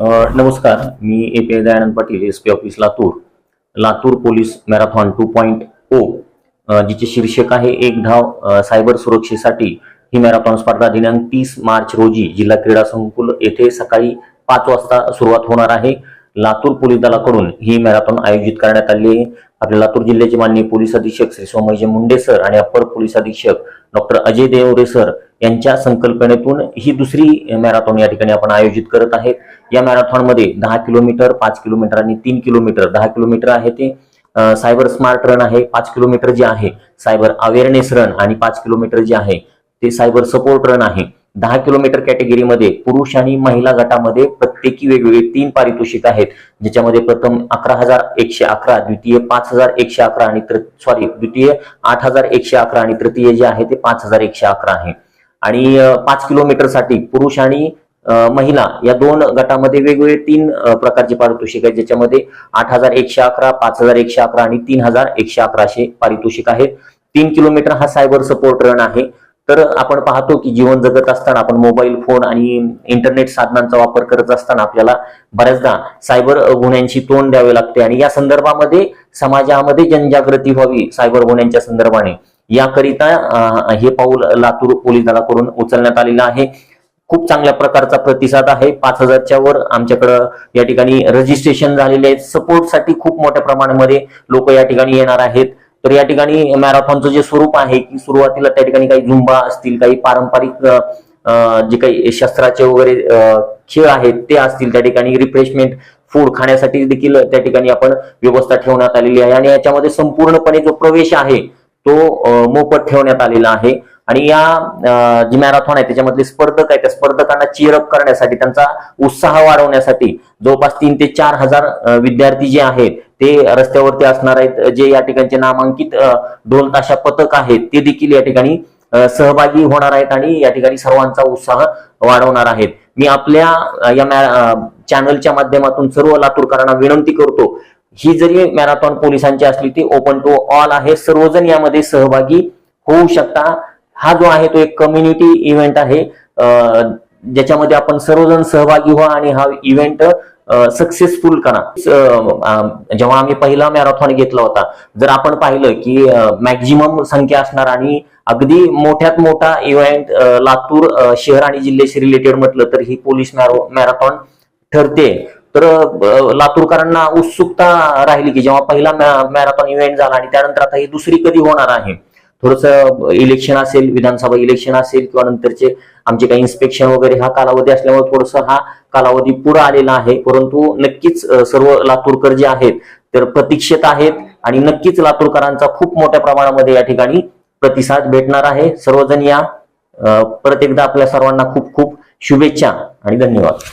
नमस्कार मी A P Dayanand Patil S P office Latur. Latur police marathon two point O जिचे शीर्षक आहे एक धाव सायबर सुरक्षेसाठी ही मॅरेथॉन स्पर्धा दिनांक तीस मार्च रोजी जिल्हा क्रीडा संकुल येथे सकाळी पाच वाजता सुरुवात होणार आहे. लातूर पोलीस दलाकडून ही मॅरेथॉन आयोजित करण्यात आली आहे. आपल्या लातूर जिल्ह्याचे माननीय पोलीस अधीक्षक श्री सोमयजी मुंडे सर आणि अप्पर पोलीस अधीक्षक डॉक्टर अजय देवरे सर यांच्या संकल्पनेतून ही दुसरी मॅरेथॉन या ठिकाणी आपण आयोजित करत आहेत. या मॅरेथॉनमध्ये दहा किलोमीटर पाच किलोमीटर आणि तीन किलोमीटर दहा किलोमीटर आहे ते सायबर स्मार्ट रन आहे पाच किलोमीटर जे आहे सायबर अवेअरनेस रन आणि पाच किलोमीटर जे आहे ते सायबर सपोर्ट रन आहे. दहा किलोमीटर कॅटेगरीमध्ये पुरुष आणि महिला गटामध्ये प्रत्येकी वेगवेगळे तीन पारितोषिक आहेत ज्याच्यामध्ये प्रथम अकरा हजार एकशे अकरा द्वितीय पाच हजार एकशे अकरा आणि सॉरी द्वितीय आठ हजार एकशे अकरा आणि तृतीय जे आहे ते पाच हजार एकशे अकरा आहे. आणि पाच किलोमीटरसाठी पुरुष आणि महिला या दोन गटामध्ये वेगवेगळे तीन प्रकारचे पारितोषिक आहेत. ज्याच्यामध्ये आठ हजार एकशे अकरा पाच हजार एकशे अकरा आणि तीन हजार एकशे अकराशे पारितोषिक आहेत. तीन किलोमीटर हा सायबर सपोर्ट रन आहे. तर आपण पाहतो की जीवन जगत असताना आपण मोबाईल फोन आणि इंटरनेट साधनांचा वापर करत असताना आपल्याला बऱ्याचदा सायबर गुन्ह्यांशी तोंड द्यावे लागते. आणि या संदर्भामध्ये समाजामध्ये जनजागृती व्हावी सायबर गुन्ह्यांच्या संदर्भाने. याकरिता हे पाऊल लातूर पोलीस दलाकडून उचलण्यात आलेलं आहे. खूप चांगल्या प्रकारचा प्रतिसाद आहे. पाच हजारच्या वर आमच्याकडं या ठिकाणी रजिस्ट्रेशन झालेले आहेत. सपोर्टसाठी खूप मोठ्या प्रमाणामध्ये लोक या ठिकाणी येणार आहेत. तर या ठिकाणी मॅरेथॉनचं जे स्वरूप आहे की सुरुवातीला त्या ठिकाणी काही झुंबा असतील काही पारंपरिक जे काही शस्त्राचे वगैरे खेळ आहेत ते असतील त्या ठिकाणी. रिफ्रेशमेंट फूड खाण्यासाठी देखील त्या ठिकाणी आपण व्यवस्था ठेवण्यात आलेली आहे. आणि याच्यामध्ये संपूर्णपणे जो प्रवेश आहे तो मोफत ठेवण्यात आलेला आहे. आणि या जी मॅरेथॉन आहे त्याच्यामधले स्पर्धक आहे त्या स्पर्धकांना चिअरअप करण्यासाठी त्यांचा उत्साह वाढवण्यासाठी जवळपास तीन ते चार हजार विद्यार्थी जे आहेत ते रस्त्यावरती असणार आहेत. जे या ठिकाणचे नामांकित ढोल ताशा पथक आहेत ते देखील या ठिकाणी सहभागी होणार आहेत आणि या ठिकाणी सर्वांचा उत्साह वाढवणार आहेत. मी आपल्या या मॅ- चॅनलच्या माध्यमातून सर्व लातूरकरांना विनंती करतो ही जरी मॅरेथॉन पोलिसांची असली ती ओपन टू ऑल आहे. सर्वजण यामध्ये सहभागी होऊ शकता. हा जो आहे तो एक कम्युनिटी इव्हेंट आहे. ज्याच्यामध्ये आपण सर्वजण सहभागी व्हा आणि हा इव्हेंट सक्सेसफुल करा. जेव्हा आम्ही पहिला मॅरेथॉन घेतला होता जर आपण पाहिलं की मॅक्झिमम संख्या असणार आणि अगदी मोठ्यात मोठा इव्हेंट लातूर शहर आणि जिल्ह्याशी रिलेटेड म्हटलं तर ही पोलीस मॅरेथॉन ठरते. तर लातूरकरांना उत्सुकता राहिली की जेव्हा पहिला मॅरेथॉन इव्हेंट झाला आणि त्यानंतर आता ही दुसरी कधी होणार आहे? थोडस इलेक्शन असेल विधानसभा इलेक्शन असेल किंवा नंतरचे आमचे काही इन्स्पेक्शन वगैरे हा कालावधी असल्यामुळे थोडस हा कालावधी पुढे आलेला आहे. परंतु नक्कीच सर्व लातूरकर जे आहेत तर प्रतीक्षेत आहेत आणि नक्कीच लातूरकरांचा खूप मोठ्या प्रमाणामध्ये या ठिकाणी प्रतिसाद भेटणार आहे. सर्वजण या परत एकदा आपल्या सर्वांना खूप खूप शुभेच्छा आणि धन्यवाद.